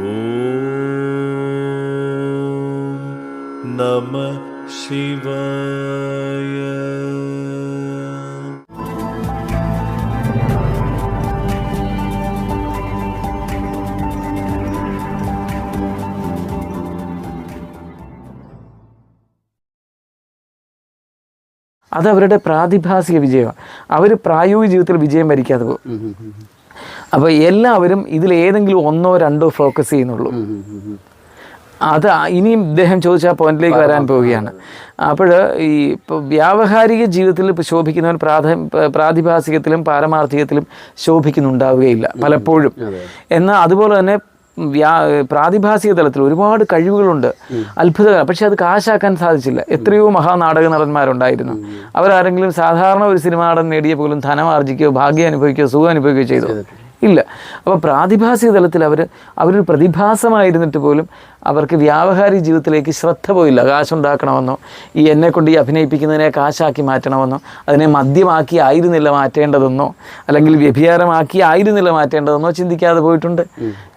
ഓം നമ ശിവായ. അത് അവരുടെ പ്രാതിഭാസിക വിജയമാണ്. അവർ പ്രായോഗിക ജീവിതത്തിൽ വിജയം വരിക്കാതെ പോകും. അപ്പോൾ എല്ലാവരും ഇതിൽ ഏതെങ്കിലും ഒന്നോ രണ്ടോ ഫോക്കസ് ചെയ്യുന്നുള്ളൂ. അത് ഇനിയും ഇദ്ദേഹം ചോദിച്ച ആ പോയിന്റിലേക്ക് വരാൻ പോവുകയാണ്. അപ്പോൾ ഈ ഇപ്പോൾ വ്യാവഹാരിക ജീവിതത്തിൽ ശോഭിക്കുന്നവൻ പ്രാഥ പ്രാതിഭാസികത്തിലും പാരമാർത്ഥികത്തിലും ശോഭിക്കുന്നുണ്ടാവുകയില്ല പലപ്പോഴും. എന്നാൽ അതുപോലെ തന്നെ വ്യാ പ്രാതിഭാസിക തലത്തിൽ ഒരുപാട് കഴിവുകളുണ്ട്. അത്ഭുതകരം. പക്ഷെ അത് കാശാക്കാൻ സാധിച്ചില്ല. എത്രയോ മഹാനാടക നടന്മാരുണ്ടായിരുന്നു. അവരാരെങ്കിലും സാധാരണ ഒരു സിനിമ നടൻ നേടിയ പോലും ധനം ആർജിക്കുകയോ ഭാഗ്യം അനുഭവിക്കുകയോ സുഖം അനുഭവിക്കുകയോ ചെയ്തു. ഇല്ല. അപ്പോൾ പ്രാതിഭാസിക തലത്തിൽ അവർ അവരൊരു പ്രതിഭാസമായിരുന്നിട്ട് പോലും അവർക്ക് വ്യാവഹാരിക ജീവിതത്തിലേക്ക് ശ്രദ്ധ പോയില്ല. കാശുണ്ടാക്കണമെന്നോ ഈ എന്നെ കൊണ്ട് ഈ അഭിനയിപ്പിക്കുന്നതിനെ കാശാക്കി മാറ്റണമെന്നോ അതിനെ മദ്യമാക്കി ആയിരുന്നില്ല മാറ്റേണ്ടതെന്നോ അല്ലെങ്കിൽ വ്യഭിചാരമാക്കി ആയിരുന്നില്ല മാറ്റേണ്ടതെന്നോ ചിന്തിക്കാതെ പോയിട്ടുണ്ട്.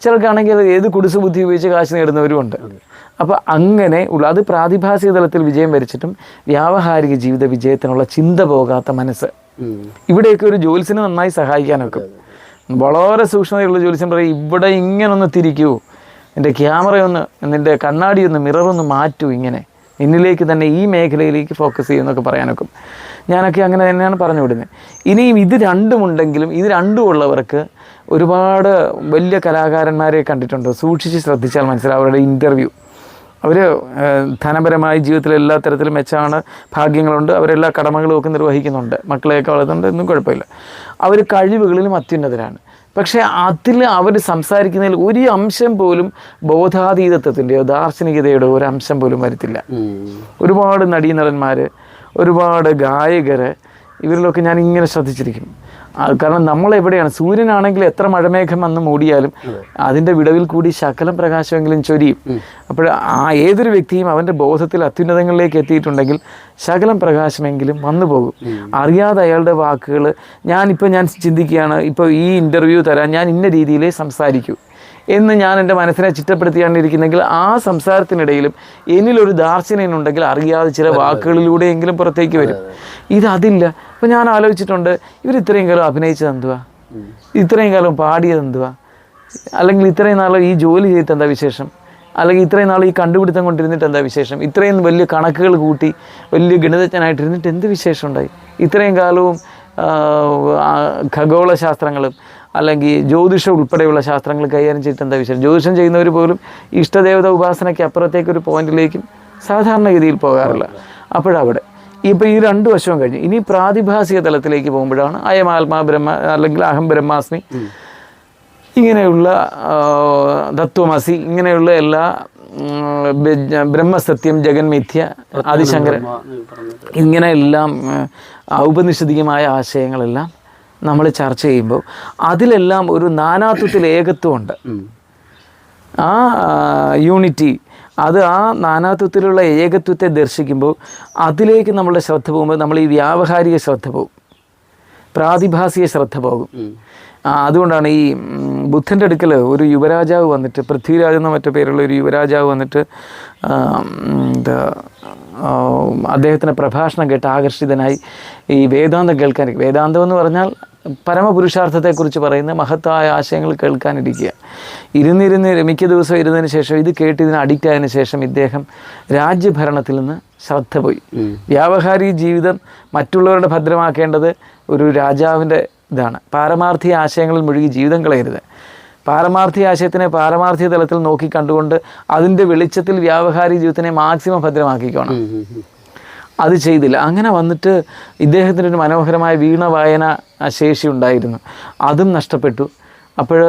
ചിലർക്കാണെങ്കിൽ അത് ഏത് കുടിസ് ബുദ്ധി ഉപയോഗിച്ച് കാശ് നേടുന്നവരുമുണ്ട് അപ്പോൾ അങ്ങനെ ഉള്ള അത് പ്രാതിഭാസിക തലത്തിൽ വിജയം വരിച്ചിട്ടും വ്യാവഹാരിക ജീവിത വിജയത്തിനുള്ള ചിന്ത പോകാത്ത മനസ്സ്. ഇവിടെയൊക്കെ ഒരു ജോലിസിനെ നന്നായി സഹായിക്കാനൊക്കെ വളരെ സൂക്ഷ്മതയുള്ള ജോലിസ്യം പറയും ഇവിടെ ഇങ്ങനെ ഒന്ന് തിരിക്കൂ എന്റെ ക്യാമറയൊന്ന് നിന്റെ കണ്ണാടി ഒന്ന് മിററൊന്ന് മാറ്റൂ ഇങ്ങനെ. എന്നിലേക്ക് തന്നെ ഈ മേഖലയിലേക്ക് ഫോക്കസ് ചെയ്യുമെന്നൊക്കെ പറയാനൊക്കെ. ഞാനൊക്കെ അങ്ങനെ തന്നെയാണ് പറഞ്ഞു വിടുന്നത് ഇനിയും ഇത് രണ്ടുമുണ്ടെങ്കിലും ഇത് രണ്ടും ഉള്ളവർക്ക് ഒരുപാട് വലിയ കലാകാരന്മാരെ കണ്ടിട്ടുണ്ട്. സൂക്ഷിച്ച് ശ്രദ്ധിച്ചാൽ മനസ്സിലാവും അവരുടെ ഇന്റർവ്യൂ അവർ ധനപരമായി ജീവിതത്തിൽ എല്ലാ തരത്തിലും മെച്ചമാണ് ഭാഗ്യങ്ങളുണ്ട് അവരെല്ലാ കടമകളും ഒക്കെ നിർവഹിക്കുന്നുണ്ട് മക്കളെയൊക്കെ വളർത്തുന്നുണ്ട് എന്നും കുഴപ്പമില്ല. അവർ കഴിവുകളിലും അത്യുന്നതരാണ്. പക്ഷേ അതിൽ അവർ സംസാരിക്കുന്നതിൽ ഒരു അംശം പോലും ബോധാതീതത്വത്തിന്റെയോ ദാർശനികതയുടെയോ ഒരു അംശം പോലും വരത്തില്ല. ഒരുപാട് നടീനടന്മാർ ഒരുപാട് ഗായകർ ഇവരിലൊക്കെ ഞാൻ ഇങ്ങനെ ശ്രദ്ധിച്ചിരിക്കും. കാരണം നമ്മൾ എവിടെയാണ് സൂര്യനാണെങ്കിൽ എത്ര മഴമേഘം വന്ന് മൂടിയാലും അതിന്റെ വിടവിൽ കൂടി ശകലം പ്രകാശമെങ്കിലും ചൊരിയും. അപ്പോൾ ആ ഏതൊരു വ്യക്തിയും അവന്റെ ബോധത്തിൽ അത്യുന്നതങ്ങളിലേക്ക് എത്തിയിട്ടുണ്ടെങ്കിൽ ശകലം പ്രകാശമെങ്കിലും വന്നു പോകും. അറിയാതെ അയാളുടെ വാക്കുകൾ ഞാനിപ്പോൾ ഞാൻ ചിന്തിക്കുകയാണ് ഇപ്പോൾ ഈ ഇന്റർവ്യൂ തരാൻ ഞാൻ ഇന്ന രീതിയിലേ സംസാരിക്കൂ. എന്ന് ഞാൻ എന്റെ മനസ്സിനെ ചിട്ടപ്പെടുത്തിയാണ് ഇരിക്കുന്നെങ്കിൽ ആ സംസാരത്തിനിടയിലും എന്നിലൊരു ദാർശനികനുണ്ടെങ്കിൽ അറിയാതെ ചില വാക്കുകളിലൂടെയെങ്കിലും പുറത്തേക്ക് വരും. ഇതതില്ല അപ്പോൾ ഞാൻ ആലോചിച്ചിട്ടുണ്ട് ഇവർ ഇത്രയും കാലം അഭിനയിച്ചത് എന്തുവാ ഇത്രയും കാലം പാടിയത് എന്തുവാ അല്ലെങ്കിൽ ഇത്രയും നാൾ ഈ ജോലി ചെയ്തിട്ട് എന്താ വിശേഷം? അല്ലെങ്കിൽ ഇത്രയും നാൾ ഈ കണ്ടുപിടുത്തം കൊണ്ടിരുന്നിട്ട് എന്താ വിശേഷം? ഇത്രയും വലിയ കണക്കുകൾ കൂട്ടി വലിയ ഗണിതജ്ഞനായിട്ടിരുന്നിട്ട് എന്ത് വിശേഷം ഉണ്ടായി? ഇത്രയും കാലവും ആ, ആ, ഖഗോള ശാസ്ത്രങ്ങളും അല്ലെങ്കിൽ ജ്യോതിഷം ഉൾപ്പെടെയുള്ള ശാസ്ത്രങ്ങൾ കൈകാര്യം ചെയ്തിട്ട് എന്താ വിശേഷം? ജ്യോതിഷം ചെയ്യുന്നവർ പോലും ഇഷ്ടദേവത ഉപാസനയ്ക്ക് അപ്പുറത്തേക്ക് ഒരു പോയിന്റിലേക്കും സാധാരണഗതിയിൽ പോകാറില്ല. അപ്പോഴവിടെ. ഇപ്പോൾ ഈ രണ്ട് വശവും കഴിഞ്ഞു. ഇനി പ്രാതിഭാസിക തലത്തിലേക്ക് പോകുമ്പോഴാണ് അയം ആത്മാ ബ്രഹ്മ അല്ലെങ്കിൽ അഹം ബ്രഹ്മാസ്മി. ഇങ്ങനെയുള്ള തത്വമസി ഇങ്ങനെയുള്ള എല്ലാ ബ്രഹ്മസത്യം ജഗന്മിഥ്യ ആദിശങ്കരൻ ഇങ്ങനെയെല്ലാം ഔപനിഷദികമായ ആശയങ്ങളെല്ലാം നമ്മൾ ചർച്ച ചെയ്യുമ്പോൾ അതിലെല്ലാം ഒരു നാനാത്വത്തിൽ ഏകത്വമുണ്ട്. ആ യൂണിറ്റി അത് ആ നാനാത്വത്തിലുള്ള ഏകത്വത്തെ ദർശിക്കുമ്പോൾ അതിലേക്ക് നമ്മളുടെ ശ്രദ്ധ പോകുമ്പോൾ നമ്മൾ ഈ വ്യാവഹാരിക ശ്രദ്ധ പോകും. പ്രാതിഭാസിക ശ്രദ്ധ പോകും. അതുകൊണ്ടാണ് ഈ ബുദ്ധന്റെ അടുക്കൽ ഒരു യുവരാജാവ് വന്നിട്ട് പൃഥ്വിരാജ് എന്ന മറ്റു പേരുള്ള ഒരു യുവരാജാവ് വന്നിട്ട് എന്താ അദ്ദേഹത്തിന്റെ പ്രഭാഷണം കേട്ട് ആകർഷിതനായി ഈ വേദാന്തം കേൾക്കാൻ വേദാന്തം എന്ന് പറഞ്ഞാൽ പരമപുരുഷാർത്ഥത്തെക്കുറിച്ച് പറയുന്ന മഹത്തായ ആശയങ്ങൾ കേൾക്കാനിരിക്കുക. ഇരുന്നിരുന്ന് മിക്ക ദിവസവും ഇരുന്നതിന് ശേഷം ഇത് കേട്ട് ഇതിന് അഡിക്റ്റ് ആയതിനു ശേഷം ഇദ്ദേഹം രാജ്യഭരണത്തിൽ നിന്ന് ശ്രദ്ധ പോയി. വ്യാവഹാരിക ജീവിതം മറ്റുള്ളവരുടെ ഭദ്രമാക്കേണ്ടത് ഒരു രാജാവിന്റെ ഇതാണ്. പാരമാർത്ഥി ആശയങ്ങളിൽ മുഴുകി ജീവിതം കളയരുത്. പാരമാർത്ഥി ആശയത്തിനെ പാരമാർത്ഥി തലത്തിൽ നോക്കി കണ്ടുകൊണ്ട് അതിന്റെ വെളിച്ചത്തിൽ വ്യാവഹാരിക ജീവിതത്തിനെ മാക്സിമം ഭദ്രമാക്കിക്കോണം. അത് ചെയ്തില്ല. അങ്ങനെ വന്നിട്ട് ഇദ്ദേഹത്തിന്റെ ഒരു മനോഹരമായ വീണ വായന ശേഷി ഉണ്ടായിരുന്നു. അതും നഷ്ടപ്പെട്ടു. അപ്പോൾ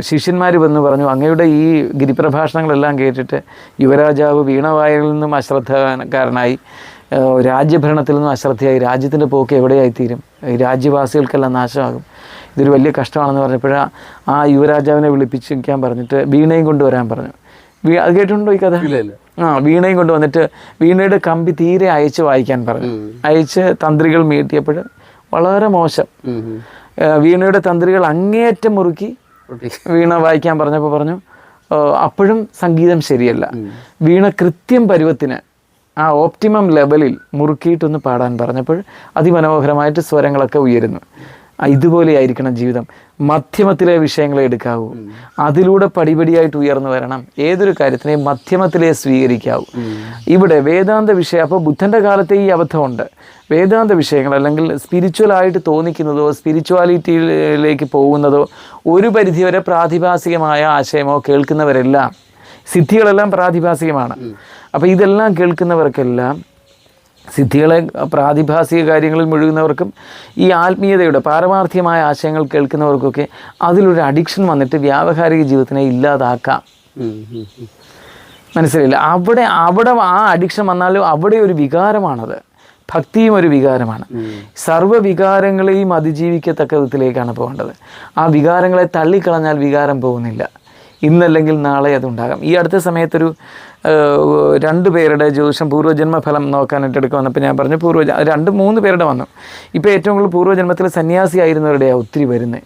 ശിഷ്യന്മാർ വന്ന് പറഞ്ഞു അങ്ങയുടെ ഈ ഗിരിപ്രഭാഷണങ്ങളെല്ലാം കേട്ടിട്ട് യുവരാജാവ് വീണ വായനയിൽ നിന്നും അശ്രദ്ധക്കാരനായി രാജ്യഭരണത്തിൽ നിന്നും അശ്രദ്ധയായി രാജ്യത്തിന്റെ പോക്ക് എവിടെയായിത്തീരും? രാജ്യവാസികൾക്കെല്ലാം നാശമാകും. ഇതൊരു വലിയ കഷ്ടമാണെന്ന് പറഞ്ഞപ്പോൾ ആ യുവരാജാവിനെ വിളിപ്പിച്ചിരിക്കാൻ പറഞ്ഞിട്ട് വീണയും കൊണ്ടുവരാൻ പറഞ്ഞു. അത് കേട്ടിട്ടുണ്ടോ ഈ കഥ? ആ വീണയും കൊണ്ട് വന്നിട്ട് വീണയുടെ കമ്പി തീരെ അയച്ച് വായിക്കാൻ പറഞ്ഞു. അയച്ച് തന്ത്രികൾ മീട്ടിയപ്പോൾ വളരെ മോശം. വീണയുടെ തന്ത്രികൾ അങ്ങേയറ്റം മുറുക്കി വീണ വായിക്കാൻ പറഞ്ഞപ്പോൾ പറഞ്ഞു അപ്പോഴും സംഗീതം ശരിയല്ല. വീണ കൃത്യം പരുവത്തിന് ആ ഓപ്റ്റിമം ലെവലിൽ മുറുക്കിയിട്ടൊന്ന് പാടാൻ പറഞ്ഞപ്പോൾ അതിമനോഹരമായിട്ട് സ്വരങ്ങളൊക്കെ ഉയരുന്നു. ഇതുപോലെയായിരിക്കണം ജീവിതം. മധ്യമത്തിലെ വിഷയങ്ങളെ എടുക്കാവൂ. അതിലൂടെ പടിപടിയായിട്ട് ഉയർന്നു വരണം. ഏതൊരു കാര്യത്തിനെയും മധ്യമത്തിലേ സ്വീകരിക്കാവൂ. ഇവിടെ വേദാന്ത വിഷയം അപ്പോൾ ബുദ്ധന്റെ കാലത്തെ ഈ അബദ്ധമുണ്ട്. വേദാന്ത വിഷയങ്ങൾ അല്ലെങ്കിൽ സ്പിരിച്വലായിട്ട് തോന്നിക്കുന്നതോ സ്പിരിച്വാലിറ്റിയിലേക്ക് പോകുന്നതോ ഒരു പരിധിവരെ പ്രാതിഭാസികമായ ആശയമോ കേൾക്കുന്നവരെല്ലാം സിദ്ധികളെല്ലാം പ്രാതിഭാസികമാണ്. അപ്പോൾ ഇതെല്ലാം കേൾക്കുന്നവർക്കെല്ലാം സിദ്ധികളെ പ്രാതിഭാസിക കാര്യങ്ങളിൽ മുഴുകുന്നവർക്കും ഈ ആത്മീയതയുടെ പാരമാർത്ഥ്യമായ ആശയങ്ങൾ കേൾക്കുന്നവർക്കൊക്കെ അതിലൊരു അഡിക്ഷൻ വന്നിട്ട് വ്യാവഹാരിക ജീവിതത്തിനെ ഇല്ലാതാക്കാം. മനസ്സിലായില്ല? അവിടെ അവിടെ ആ അഡിക്ഷൻ വന്നാലും അവിടെ ഒരു വികാരമാണത്. ഭക്തിയും ഒരു വികാരമാണ്. സർവ വികാരങ്ങളെയും അതിജീവിക്കത്തക്ക വിധത്തിലേക്കാണ് പോകേണ്ടത്. ആ വികാരങ്ങളെ തള്ളിക്കളഞ്ഞാൽ വികാരം പോകുന്നില്ല. ഇന്നല്ലെങ്കിൽ നാളെ അതുണ്ടാകാം. ഈ അടുത്ത സമയത്തൊരു രണ്ട് പേരുടെ ജ്യോതിഷം പൂർവജന്മ ഫലം നോക്കാനായിട്ട് എടുക്കുക വന്നപ്പോൾ ഞാൻ പറഞ്ഞു പൂർവ രണ്ട് മൂന്ന് പേരുടെ വന്നു. ഇപ്പോൾ ഏറ്റവും കൂടുതൽ പൂർവജന്മത്തിൽ സന്യാസി ആയിരുന്നവരുടെയാണ് ഒത്തിരി വരുന്നത്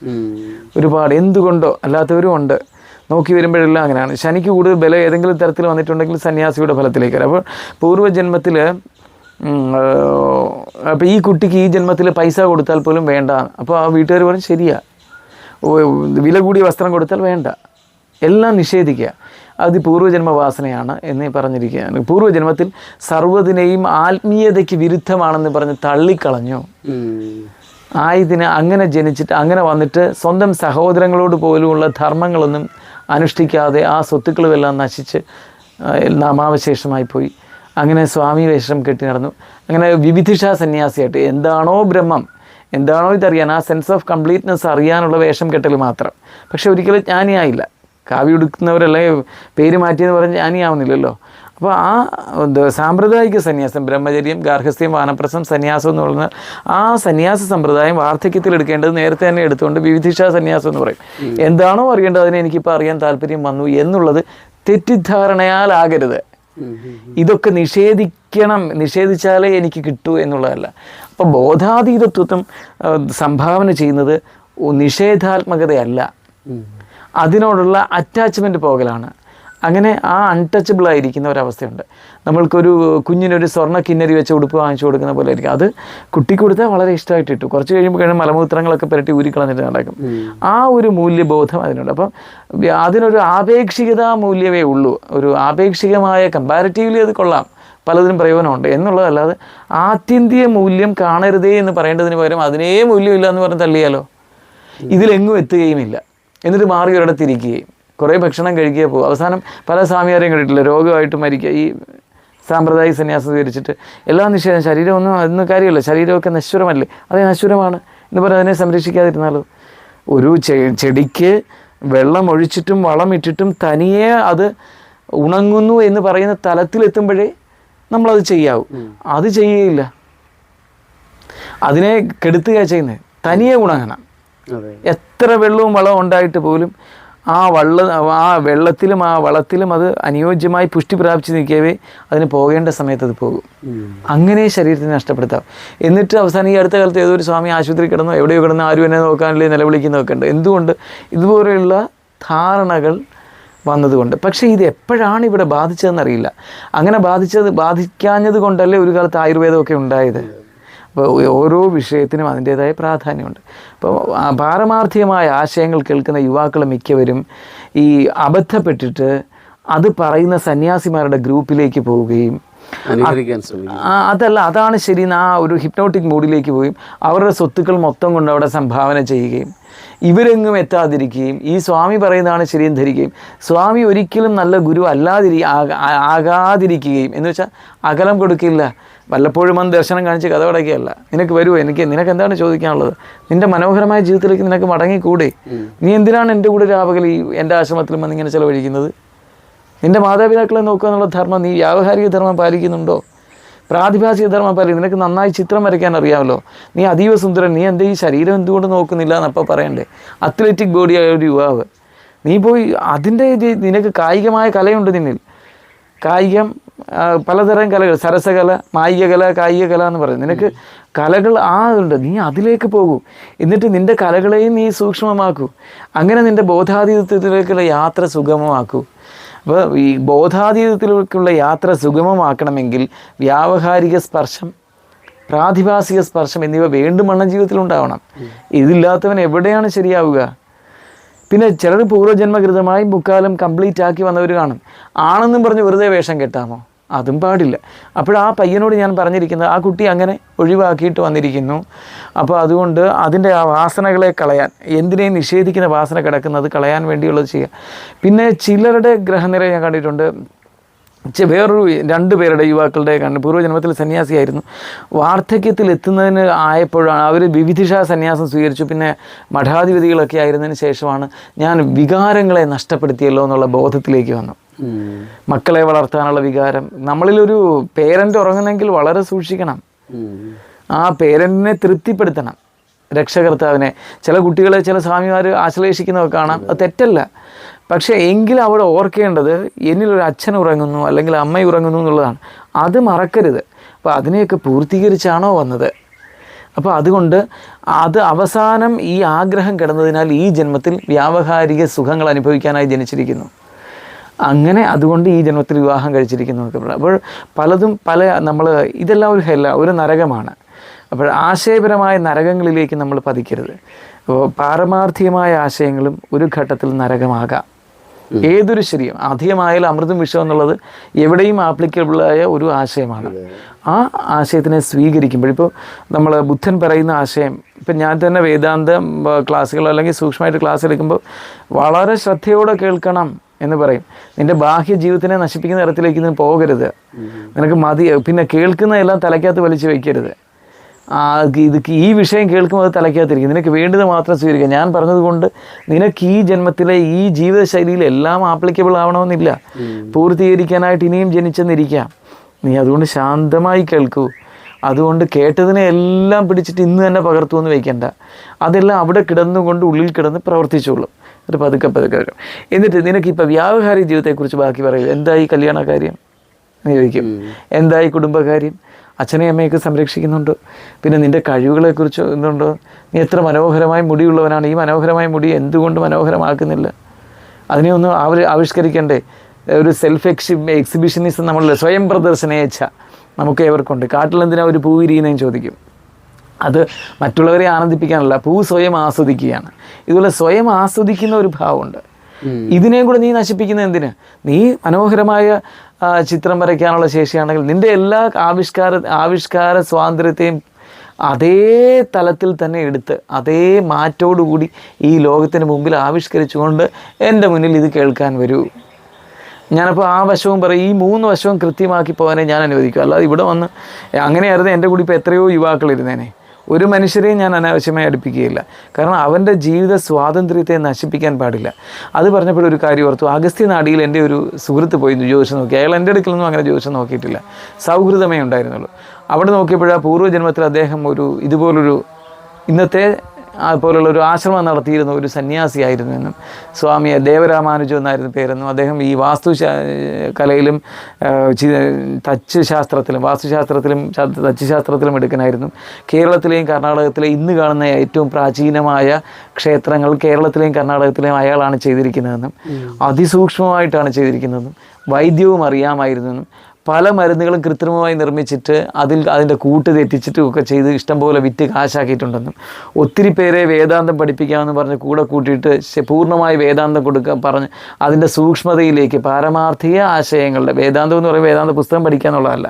ഒരുപാട്. എന്തുകൊണ്ടോ? അല്ലാത്തവരും ഉണ്ട്. നോക്കി വരുമ്പോഴെല്ലാം അങ്ങനെയാണ്. ശനിക്ക് കൂടുതൽ ബലം ഏതെങ്കിലും തരത്തിൽ വന്നിട്ടുണ്ടെങ്കിൽ സന്യാസിയുടെ ഫലത്തിലേക്ക് വരാം. അപ്പോൾ പൂർവജന്മത്തിൽ അപ്പോൾ ഈ കുട്ടിക്ക് ഈ ജന്മത്തിൽ പൈസ കൊടുത്താൽ പോലും വേണ്ട. അപ്പോൾ ആ വീട്ടുകാർ പറഞ്ഞു ശരിയാ. വില കൂടിയ വസ്ത്രം കൊടുത്താൽ വേണ്ട. എല്ലാം നിഷേധിക്കുക. അത് പൂർവജന്മ വാസനയാണ് എന്ന് പറഞ്ഞിരിക്കുകയാണ്. പൂർവജന്മത്തിൽ സർവതിനെയും ആത്മീയതയ്ക്ക് വിരുദ്ധമാണെന്ന് പറഞ്ഞ് തള്ളിക്കളഞ്ഞു. ആയതിന് അങ്ങനെ ജനിച്ചിട്ട് അങ്ങനെ വന്നിട്ട് സ്വന്തം സഹോദരങ്ങളോട് പോലുമുള്ള ധർമ്മങ്ങളൊന്നും അനുഷ്ഠിക്കാതെ ആ സ്വത്തുക്കളുമെല്ലാം നശിച്ച് നാമാവശേഷമായി പോയി. അങ്ങനെ സ്വാമി വേഷം കെട്ടി നടന്നു. അങ്ങനെ വിവിധിഷ സന്യാസിയായിട്ട്. എന്താണോ ബ്രഹ്മം എന്താണോ ഇതറിയാൻ ആ സെൻസ് ഓഫ് കംപ്ലീറ്റ്നെസ് അറിയാനുള്ള വേഷം കെട്ടൽ മാത്രം. പക്ഷെ ഒരിക്കലും ജ്ഞാനിയായില്ല. കാവ്യ ഉടുക്കുന്നവരല്ലേ പേര് മാറ്റിയെന്ന് പറഞ്ഞ് ജ്ഞാനിയാവുന്നില്ലല്ലോ അപ്പോൾ ആ സാമ്പ്രദായിക സന്യാസം ബ്രഹ്മചര്യം ഗാർഹസ്ഥ്യം വാനപ്രസം സന്യാസം എന്ന് പറയുന്ന ആ സന്യാസ സമ്പ്രദായം വാർദ്ധക്യത്തിൽ എടുക്കേണ്ടത് നേരത്തെ തന്നെ എടുത്തുകൊണ്ട് വിവിധിഷ സന്യാസം എന്ന് പറയും. എന്താണോ അറിയേണ്ടത് അതിനെ എനിക്കിപ്പോൾ അറിയാൻ താല്പര്യം വന്നു എന്നുള്ളത് തെറ്റിദ്ധാരണയാലാകരുത് ഇതൊക്കെ നിഷേധിക്കണം നിഷേധിച്ചാലേ എനിക്ക് കിട്ടൂ എന്നുള്ളതല്ല. അപ്പോൾ ബോധാതീതത്വത്വം സംഭാവന ചെയ്യുന്നത് നിഷേധാത്മകതയല്ല. അതിനോടുള്ള അറ്റാച്ച്മെന്റ് പോകലാണ്. അങ്ങനെ ആ അൺടച്ചബിൾ ആയിരിക്കുന്ന ഒരവസ്ഥയുണ്ട്. നമ്മൾക്കൊരു കുഞ്ഞിനൊരു സ്വർണ കിന്നരി വെച്ച് ഉടുപ്പ് വാങ്ങിച്ചു കൊടുക്കുന്ന പോലെ ആയിരിക്കും. അത് കുട്ടി കൊടുത്താൽ വളരെ ഇഷ്ടമായിട്ട് ഇട്ടു കുറച്ച് കഴിയുമ്പോൾ കഴിഞ്ഞാൽ മലമൂത്രങ്ങളൊക്കെ പുരട്ടി ഊരിക്കളഞ്ഞിട്ട് നടക്കും. ആ ഒരു മൂല്യബോധം അതിനുണ്ട്. അപ്പം അതിനൊരു ആപേക്ഷികത മൂല്യമേ ഉള്ളൂ. ഒരു ആപേക്ഷികമായ കമ്പാരിറ്റീവ്ലി അത് കൊള്ളാം. പലതിനും പ്രയോജനമുണ്ട്. എന്നുള്ളതല്ലാതെ ആത്യന്തിക മൂല്യം കാണരുതേ എന്ന് പറയേണ്ടതിന് പകരം അതിനേ മൂല്യമില്ല എന്ന് പറഞ്ഞ് തള്ളിയാലോ? ഇതിലെങ്ങും എത്തുകയുമില്ല. എന്നിട്ട് മാറി ഒരിടത്തിരിക്കുകയും. കുറേ ഭക്ഷണം കഴിക്കുക പോകും. അവസാനം പല സ്വാമിയാരെയും കണ്ടിട്ടില്ല? രോഗമായിട്ട് മരിക്കുക. ഈ സാമ്പ്രദായിക സന്യാസം സ്വീകരിച്ചിട്ട് എല്ലാ നിഷേധം. ശരീരമൊന്നും അതൊന്നും കാര്യമില്ല. ശരീരമൊക്കെ നശ്വരമല്ലേ? അതേ നശ്വരമാണ്. എന്ന് പറഞ്ഞാൽ അതിനെ സംരക്ഷിക്കാതിരുന്നാലോ? ഒരു ചെടിക്ക് വെള്ളം ഒഴിച്ചിട്ടും വളം ഇട്ടിട്ടും തനിയെ അത് ഉണങ്ങുന്നു എന്ന് പറയുന്ന തലത്തിലെത്തുമ്പോഴേ നമ്മളത് ചെയ്യാവൂ. അത് ചെയ്യുകയില്ല. അതിനെ കെടുത്തുക ചെയ്യുന്നത്. തനിയെ ഉണങ്ങണം. എത്ര വെള്ളവും വളവും ഉണ്ടായിട്ട് പോലും ആ വള്ള ആ വെള്ളത്തിലും ആ വളത്തിലും അത് അനുയോജ്യമായി പുഷ്ടി പ്രാപിച്ചു നിൽക്കവേ അതിന് പോകേണ്ട സമയത്ത് അത് പോകും. അങ്ങനെ ശരീരത്തിന് നഷ്ടപ്പെടുത്താം. എന്നിട്ട് അവസാനം ഈ അടുത്ത കാലത്ത് ഏതൊരു സ്വാമി ആശുപത്രി കിടന്നോ എവിടെയോ കിടന്നോ ആരും എന്നെ നോക്കാനില്ലേ നിലവിളിക്കുന്നതൊക്കെ ഉണ്ട്. എന്തുകൊണ്ട്? ഇതുപോലെയുള്ള ധാരണകൾ വന്നതുകൊണ്ട്. പക്ഷേ ഇത് എപ്പോഴാണ് ഇവിടെ ബാധിച്ചതെന്നറിയില്ല. അങ്ങനെ ബാധിച്ചത് ബാധിക്കാഞ്ഞത് കൊണ്ടല്ലേ ഒരു കാലത്ത് ആയുർവേദമൊക്കെ ഉണ്ടായത്. അപ്പോൾ ഓരോ വിഷയത്തിനും അതിന്റേതായ പ്രാധാന്യമുണ്ട്. അപ്പോൾ പാരമാർത്ഥികമായ ആശയങ്ങൾ കേൾക്കുന്ന യുവാക്കൾ മിക്കവരും ഈ അബദ്ധപ്പെട്ടിട്ട് അത് പറയുന്ന സന്യാസിമാരുടെ ഗ്രൂപ്പിലേക്ക് പോവുകയും അതല്ല അതാണ് ശരി ആ ഒരു ഹിപ്നോട്ടിക് മൂഡിലേക്ക് പോയി അവരുടെ സ്വത്തുക്കൾ മൊത്തം കൊണ്ട് അവിടെ സംഭാവന ചെയ്യുകയും ഇവരെങ്ങും എത്താതിരിക്കുകയും ഈ സ്വാമി പറയുന്നതാണ് ശരിയെന്ന് ധരിക്കുകയും സ്വാമി ഒരിക്കലും നല്ല ഗുരു അല്ലാതിരി ആക- ആകാതിരിക്കുകയും എന്ന് വെച്ചാൽ അകലം കൊടുക്കില്ല. വല്ലപ്പോഴും വന്ന് ദർശനം കാണിച്ച് കഥ അടയ്ക്കുകയല്ല നിനക്ക് വരുമോ എനിക്ക് നിനക്ക് എന്താണ് ചോദിക്കാനുള്ളത്? നിന്റെ മനോഹരമായ ജീവിതത്തിലേക്ക് നിനക്ക് മടങ്ങിക്കൂടെ? നീ എന്തിനാണ് എന്റെ കൂടെ രാപകൽ ഈ എന്റെ ആശ്രമത്തിൽ വന്ന് ഇങ്ങനെ ചിലവഴിക്കുന്നത്? നിന്റെ മാതാപിതാക്കളെ നോക്കുക എന്നുള്ള ധർമ്മം നീ വ്യാവഹാരിക ധർമ്മം പാലിക്കുന്നുണ്ടോ? പ്രാതിഭാസിക ധർമ്മം പാലിക്കും നിനക്ക് നന്നായി ചിത്രം വരയ്ക്കാൻ അറിയാമല്ലോ. നീ അതീവ സുന്ദരൻ. നീ എന്റെ ഈ ശരീരം എന്തുകൊണ്ട് നോക്കുന്നില്ല എന്നപ്പോൾ പറയണ്ടേ? അത്ലറ്റിക് ബോഡിയായ ഒരു യുവാവ്. നീ പോയി അതിന്റെ നിനക്ക് കായികമായ കലയുണ്ട് നിന്നിൽ. കായികം പലതരം കലകൾ സരസകല മായികകല കായിക കല എന്ന് പറയും നിനക്ക് കലകൾ ആ ഉണ്ട്. നീ അതിലേക്ക് പോകൂ. എന്നിട്ട് നിന്റെ കലകളെയും നീ സൂക്ഷ്മമാക്കൂ. അങ്ങനെ നിന്റെ ബോധാതീതത്തിലേക്കുള്ള യാത്ര സുഗമമാക്കൂ. അപ്പോൾ ഈ ബോധാതീതത്തിലേക്കുള്ള യാത്ര സുഗമമാക്കണമെങ്കിൽ വ്യാവഹാരിക സ്പർശം പ്രാതിഭാസിക സ്പർശം എന്നിവ വേണ്ടുമണ്ണം ജീവിതത്തിൽ ഉണ്ടാവണം. ഇതില്ലാത്തവൻ എവിടെയാണ് ശരിയാവുക? പിന്നെ ചിലർ പൂർവജന്മകൃതമായി മുക്കാലം കംപ്ലീറ്റ് ആക്കി വന്നവർ കാണും. ആണെന്നും പറഞ്ഞ് വെറുതെ വേഷം കെട്ടാമോ? അതും പാടില്ല. അപ്പോൾ ആ പയ്യനോട് ഞാൻ പറഞ്ഞിരിക്കുന്നത് ആ കുട്ടി അങ്ങനെ ഒഴിവാക്കിയിട്ട് വന്നിരിക്കുന്നു. അപ്പോൾ അതുകൊണ്ട് അതിന്റെ ആ വാസനകളെ കളയാൻ എന്തിനേയും നിഷേധിക്കുന്ന വാസന കിടക്കുന്നത് കളയാൻ വേണ്ടിയുള്ളത് ചെയ്യുക പിന്നെ ചിലരുടെ ഗ്രഹനിര ഞാൻ കണ്ടിട്ടുണ്ട് വേറൊരു രണ്ട് പേരുടെ യുവാക്കളുടെ കണ്ട് പൂർവജന്മത്തിൽ സന്യാസിയായിരുന്നു വാർദ്ധക്യത്തിൽ എത്തുന്നതിന് ആയപ്പോഴാണ് അവർ വിവിധിഷ സന്യാസം സ്വീകരിച്ചു. പിന്നെ മഠാധിപതികളൊക്കെ ആയിരുന്നതിന് ശേഷമാണ് ഞാൻ വികാരങ്ങളെ നഷ്ടപ്പെടുത്തിയല്ലോ എന്നുള്ള ബോധത്തിലേക്ക് വന്നു. മക്കളെ വളർത്താനുള്ള വികാരം. നമ്മളിലൊരു പേരന്റ് ഉറങ്ങുന്നെങ്കിൽ വളരെ സൂക്ഷിക്കണം. ആ പേരന്റിനെ തൃപ്തിപ്പെടുത്തണം. രക്ഷകർത്താവിനെ. ചില കുട്ടികളെ ചില സ്വാമിമാർ ആശ്ലേഷിക്കുന്നതൊക്കെ കാണാം. അത് തെറ്റല്ല. പക്ഷേ എങ്കിലും അവിടെ ഓർക്കേണ്ടത് എന്നിലൊരു അച്ഛൻ ഉറങ്ങുന്നു അല്ലെങ്കിൽ അമ്മ ഉറങ്ങുന്നു എന്നുള്ളതാണ്. അത് മറക്കരുത്. അപ്പോൾ അതിനെയൊക്കെ പൂർത്തീകരിച്ചാണോ വന്നത്? അപ്പോൾ അതുകൊണ്ട് അത് അവസാനം ഈ ആഗ്രഹം കിടന്നതിനാൽ ഈ ജന്മത്തിൽ വ്യാവഹാരിക സുഖങ്ങൾ അനുഭവിക്കാനായി ജനിച്ചിരിക്കുന്നു. അങ്ങനെ അതുകൊണ്ട് ഈ ജന്മത്തിൽ വിവാഹം കഴിച്ചിരിക്കുന്നു അപ്പോൾ പലതും പല നമ്മൾ ഇതെല്ലാം ഒരു ഹെല്ല ഒരു നരകമാണ്. അപ്പോൾ ആശയപരമായ നരകങ്ങളിലേക്ക് നമ്മൾ പതിക്കരുത്. അപ്പോൾ പാരമാർത്ഥികമായ ആശയങ്ങളും ഒരു ഘട്ടത്തിൽ നരകമാകാം. ഏതൊരു ശരിയും അധികമായാലും അമൃതും വിഷം എന്നുള്ളത് എവിടെയും ആപ്ലിക്കബിളായ ഒരു ആശയമാണ്. ആ ആശയത്തിനെ സ്വീകരിക്കുമ്പോൾ ഇപ്പോൾ നമ്മൾ ബുദ്ധൻ പറയുന്ന ആശയം ഇപ്പം ഞാൻ തന്നെ വേദാന്ത ക്ലാസ്സുകൾ അല്ലെങ്കിൽ സൂക്ഷ്മമായിട്ട് ക്ലാസ് എടുക്കുമ്പോൾ വളരെ ശ്രദ്ധയോടെ കേൾക്കണം എന്ന് പറയും. നിന്റെ ബാഹ്യ ജീവിതത്തിനെ നശിപ്പിക്കുന്ന തരത്തിലേക്ക് ഇതിന് പോകരുത്. നിനക്ക് മതി പിന്നെ കേൾക്കുന്നതെല്ലാം തലയ്ക്കകത്ത് വലിച്ചു വയ്ക്കരുത് ഇത് ഈ വിഷയം കേൾക്കുമ്പോൾ അത് തലയ്ക്കകത്തിരിക്കും. നിനക്ക് വേണ്ടത് മാത്രം സ്വീകരിക്കുക. ഞാൻ പറഞ്ഞതുകൊണ്ട് നിനക്ക് ഈ ജന്മത്തിലെ ഈ ജീവിതശൈലിയിൽ എല്ലാം ആപ്ലിക്കബിൾ ആവണമെന്നില്ല. പൂർത്തീകരിക്കാനായിട്ട് ഇനിയും ജനിച്ചെന്നിരിക്കാം. നീ അതുകൊണ്ട് ശാന്തമായി കേൾക്കൂ. അതുകൊണ്ട് കേട്ടതിനെ എല്ലാം പിടിച്ചിട്ട് ഇന്ന് തന്നെ പകർത്തുമെന്ന് വയ്ക്കണ്ട അതെല്ലാം അവിടെ കിടന്നുകൊണ്ട് ഉള്ളിൽ കിടന്ന് പ്രവർത്തിച്ചോളും. ഒരു പതുക്കെ പതുക്കെ. എന്നിട്ട് നിനക്ക് ഇപ്പം വ്യാവഹാരിക ജീവിതത്തെക്കുറിച്ച് ബാക്കി പറയൂ. എന്തായി കല്യാണ കാര്യം എന്ന് ചോദിക്കും. എന്തായി കുടുംബകാര്യം? അച്ഛനെയും അമ്മയൊക്കെ സംരക്ഷിക്കുന്നുണ്ട്. പിന്നെ നിന്റെ കഴിവുകളെക്കുറിച്ച് എന്തുണ്ട്? നീ എത്ര മനോഹരമായ മുടിയുള്ളവനാണ്. ഈ മനോഹരമായ മുടി എന്തുകൊണ്ട് മനോഹരമാക്കുന്നില്ല? അതിനെ ഒന്ന് അവർ ആവിഷ്കരിക്കണ്ടേ. ഒരു സെൽഫ് എക്സി എക്സിബിഷനിസം നമ്മൾ സ്വയം പ്രദർശനേച്ഛ നമുക്ക് ഏവർക്കുണ്ട്. കാട്ടിലെന്തിനാ ഒരു പൂ വിരിയുന്നതെന്ന് ചോദിക്കും. അത് മറ്റുള്ളവരെ ആനന്ദിപ്പിക്കാനല്ല പൂ സ്വയം ആസ്വദിക്കുകയാണ്. ഇതുപോലെ സ്വയം ആസ്വദിക്കുന്ന ഒരു ഭാവമുണ്ട്. ഇതിനെയും കൂടെ നീ നശിപ്പിക്കുന്നത് എന്തിന്? നീ മനോഹരമായ ചിത്രം വരയ്ക്കാനുള്ള ശേഷിയാണെങ്കിൽ നിന്റെ എല്ലാ ആവിഷ്കാര ആവിഷ്കാര സ്വാതന്ത്ര്യത്തെയും അതേ തലത്തിൽ തന്നെ എടുത്ത് അതേ മാറ്റോടുകൂടി ഈ ലോകത്തിന് മുമ്പിൽ ആവിഷ്കരിച്ചുകൊണ്ട് എന്റെ മുന്നിൽ ഇത് കേൾക്കാൻ വരൂ. ഞാനപ്പോൾ ആ വശവും പറയും ഈ മൂന്ന് വശവും കൃത്യമാക്കി പോകാനേ ഞാൻ അനുവദിക്കും. അല്ലാതെ ഇവിടെ വന്ന് അങ്ങനെയായിരുന്നു എന്റെ കൂടി ഇപ്പോൾ എത്രയോ യുവാക്കൾ ഇരുന്നേനെ. ഒരു മനുഷ്യരെയും ഞാൻ അനാവശ്യമായി അടുപ്പിക്കുകയില്ല. കാരണം അവന്റെ ജീവിത സ്വാതന്ത്ര്യത്തെ നശിപ്പിക്കാൻ പാടില്ല. അത് പറഞ്ഞപ്പോഴൊരു കാര്യം ഓർത്തു. അഗസ്ത്യ നാടിയിൽ എന്റെ ഒരു സുഹൃത്ത് പോയി ജ്യോതിഷം നോക്കി. അയാൾ എന്റെ അടുക്കലൊന്നും അങ്ങനെ ജ്യോതിഷം നോക്കിയിട്ടില്ല. സൗഹൃദമേ ഉണ്ടായിരുന്നുള്ളൂ. അവിടെ നോക്കിയപ്പോഴാ പൂർവജന്മത്തിൽ അദ്ദേഹം ഒരു ഇതുപോലൊരു ഇന്നത്തെ അതുപോലുള്ള ഒരു ആശ്രമം നടത്തിയിരുന്ന ഒരു സന്യാസിയായിരുന്നു എന്നും. സ്വാമി ദേവരാമാനുജം എന്നായിരുന്നു പേരെന്നും അദ്ദേഹം ഈ വാസ്തു കലയിലും തച്ച് ശാസ്ത്രത്തിലും വാസ്തുശാസ്ത്രത്തിലും തച്ച് ശാസ്ത്രത്തിലും എടുക്കനായിരുന്നു. കേരളത്തിലെയും കർണാടകത്തിലെയും ഇന്ന് കാണുന്ന ഏറ്റവും പ്രാചീനമായ ക്ഷേത്രങ്ങൾ കേരളത്തിലെയും കർണാടകത്തിലെയും അയാളാണ് ചെയ്തിരിക്കുന്നതെന്നും അതിസൂക്ഷ്മമായിട്ടാണ് ചെയ്തിരിക്കുന്നതെന്നും വൈദ്യവും അറിയാമായിരുന്നെന്നും പല മരുന്നുകളും കൃത്രിമമായി നിർമ്മിച്ചിട്ട് അതിൽ അതിന്റെ കൂട്ട് തെറ്റിച്ചിട്ടും ഒക്കെ ചെയ്ത് ഇഷ്ടംപോലെ വിറ്റ് കാശാക്കിയിട്ടുണ്ടെന്നും ഒത്തിരി പേരെ വേദാന്തം പഠിപ്പിക്കാമെന്ന് പറഞ്ഞ് കൂടെ കൂട്ടിയിട്ട് പൂർണമായി വേദാന്തം കൊടുക്കാൻ പറഞ്ഞ് അതിന്റെ സൂക്ഷ്മതയിലേക്ക് പാരമാർത്ഥിക ആശയങ്ങളുടെ വേദാന്തം എന്ന് പറയുമ്പോൾ വേദാന്ത പുസ്തകം പഠിക്കുക എന്നുള്ളതല്ല.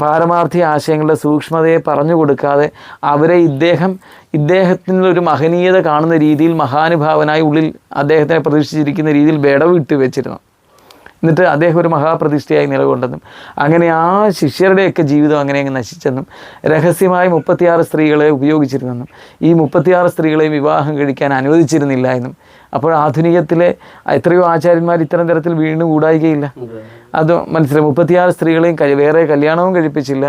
പാരമാർത്ഥിക ആശയങ്ങളുടെ സൂക്ഷ്മതയെ പറഞ്ഞു കൊടുക്കാതെ അവരെ ഇദ്ദേഹം ഇദ്ദേഹത്തിന്റെ ഒരു മഹനീയത കാണുന്ന രീതിയിൽ മഹാനുഭാവനായി ഉള്ളിൽ അദ്ദേഹത്തിനെ പ്രതീക്ഷിച്ചിരിക്കുന്ന രീതിയിൽ വിടവിട്ട് വെച്ചിരുന്നു. എന്നിട്ട് അദ്ദേഹം ഒരു മഹാപ്രതിഷ്ഠയായി നിലകൊണ്ടെന്നും അങ്ങനെ ആ ശിഷ്യരുടെയൊക്കെ ജീവിതം അങ്ങനെ അങ്ങ് നശിച്ചെന്നും രഹസ്യമായി മുപ്പത്തിയാറ് സ്ത്രീകളെ ഉപയോഗിച്ചിരുന്നെന്നും ഈ മുപ്പത്തിയാറ് സ്ത്രീകളെയും വിവാഹം കഴിക്കാൻ അനുവദിച്ചിരുന്നില്ല എന്നും അപ്പോൾ ആധുനികത്തിലെ എത്രയോ ആചാര്യന്മാർ ഇത്തരം തരത്തിൽ വീണ് കൂടായികയില്ല അത്. മനസ്സിലായി. മുപ്പത്തിയാറ് സ്ത്രീകളെയും വേറെ കല്യാണവും കഴിപ്പിച്ചില്ല.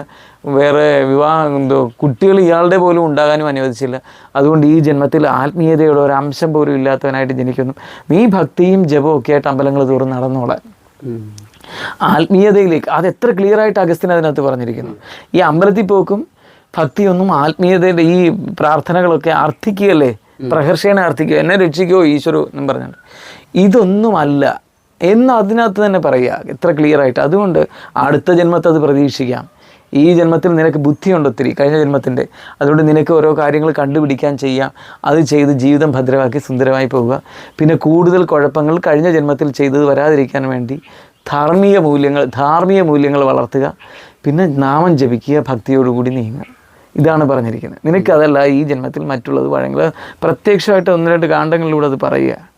വേറെ വിവാഹം എന്തോ കുട്ടികൾ ഇയാളുടെ പോലും ഉണ്ടാകാനും അനുവദിച്ചില്ല. അതുകൊണ്ട് ഈ ജന്മത്തിൽ ആത്മീയതയുടെ ഒരു അംശം പോലും ഇല്ലാത്തവനായിട്ട് ജനിക്കുന്നു. നീ ഭക്തിയും ജപവും ഒക്കെ ആയിട്ട് അമ്പലങ്ങൾ തോറും നടന്നോളാൻ. ആത്മീയതയിലേക്ക് അത് എത്ര ക്ലിയർ ആയിട്ട് അഗസ്ത്യൻ അതിനകത്ത് പറഞ്ഞിരിക്കുന്നു. ഈ അമ്പലത്തിൽ പോക്കും ഭക്തിയൊന്നും ആത്മീയതയുടെ ഈ പ്രാർത്ഥനകളൊക്കെ അർത്ഥിക്കുകയല്ലേ പ്രഹർഷേണ അർത്ഥിക്കുക എന്നെ രക്ഷിക്കുമോ ഈശ്വരോ എന്നും പറഞ്ഞിട്ട്. ഇതൊന്നുമല്ല. എന്ന് അതിനകത്ത് തന്നെ പറയുക. എത്ര ക്ലിയർ ആയിട്ട്. അതുകൊണ്ട് അടുത്ത ജന്മത്തെ അത് പ്രതീക്ഷിക്കാം. ഈ ജന്മത്തിൽ നിനക്ക് ബുദ്ധിയുണ്ട് ഒത്തിരി കഴിഞ്ഞ ജന്മത്തിന്റെ അതുകൊണ്ട് നിനക്ക് ഓരോ കാര്യങ്ങൾ കണ്ടുപിടിക്കാൻ ചെയ്യാം. അത് ചെയ്ത് ജീവിതം ഭദ്രമാക്കി സുന്ദരമായി പോവുക. പിന്നെ കൂടുതൽ കുഴപ്പങ്ങൾ കഴിഞ്ഞ ജന്മത്തിൽ ചെയ്തത് വരാതിരിക്കാൻ വേണ്ടി ധാർമ്മിക മൂല്യങ്ങൾ ധാർമ്മിക മൂല്യങ്ങൾ വളർത്തുക. പിന്നെ നാമം ജപിക്കുക ഭക്തിയോടുകൂടി നീങ്ങുക. ഇതാണ് പറഞ്ഞിരിക്കുന്നത്. നിനക്കതല്ല ഈ ജന്മത്തിൽ മറ്റുള്ളത് വഴങ്ങുക. പ്രത്യക്ഷമായിട്ട് ഒന്ന് രണ്ട് കാണ്ഡങ്ങളിലൂടെ അത് പറയുക.